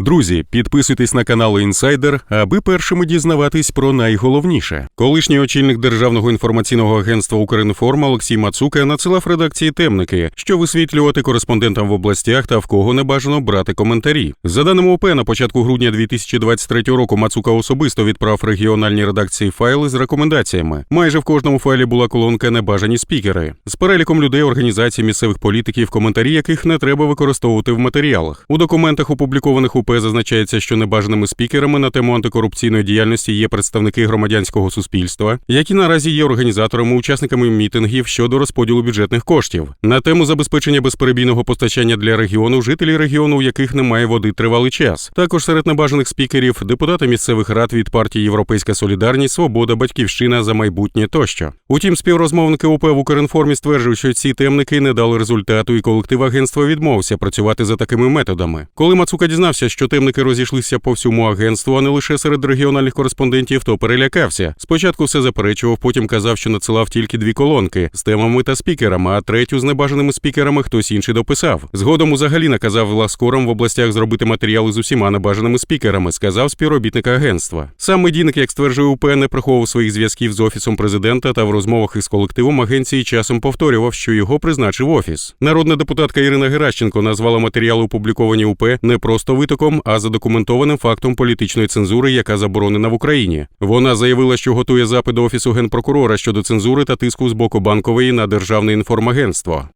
Друзі, підписуйтесь на канал Інсайдер, аби першими дізнаватись про найголовніше. Колишній очільник державного інформаційного агентства Укрінформ Олексій Мацука надсилав редакції темники, що висвітлювати кореспондентам в областях та в кого не бажано брати коментарі. За даними ОП, на початку грудня 2023 року Мацука особисто відправ регіональній редакції файли з рекомендаціями. Майже в кожному файлі була колонка небажані спікери з переліком людей, організацій, місцевих політиків, коментарі яких не треба використовувати в матеріалах. У документах, опублікованих Зазначається, що небажаними спікерами на тему антикорупційної діяльності є представники громадянського суспільства, які наразі є організаторами, учасниками мітингів щодо розподілу бюджетних коштів. На тему забезпечення безперебійного постачання для регіону жителі регіону, у яких немає води тривалий час. Також серед небажаних спікерів депутати місцевих рад від партії Європейська Солідарність, Свобода, Батьківщина за майбутнє тощо. Утім, співрозмовники УП в Укрінформі стверджують, що ці темники не дали результату, і колектив агентства відмовився працювати за такими методами. Коли Мацука дізнався, що темники розійшлися по всьому агентству, а не лише серед регіональних кореспондентів, то перелякався. Спочатку все заперечував, потім казав, що надсилав тільки дві колонки з темами та спікерами, а третю з небажаними спікерами хтось інший дописав. Згодом узагалі наказав власкорам в областях зробити матеріали з усіма небажаними спікерами, сказав співробітник агентства. Сам медійник, як стверджує УП, не приховував своїх зв'язків з офісом президента та в розмовах із колективом агенції часом повторював, що його призначив офіс. Народна депутатка Ірина Геращенко назвала матеріали, опубліковані УП, не просто витоком, а задокументованим фактом політичної цензури, яка заборонена в Україні. Вона заявила, що готує запит до офісу генпрокурора щодо цензури та тиску з боку банкової на державне інформагентство.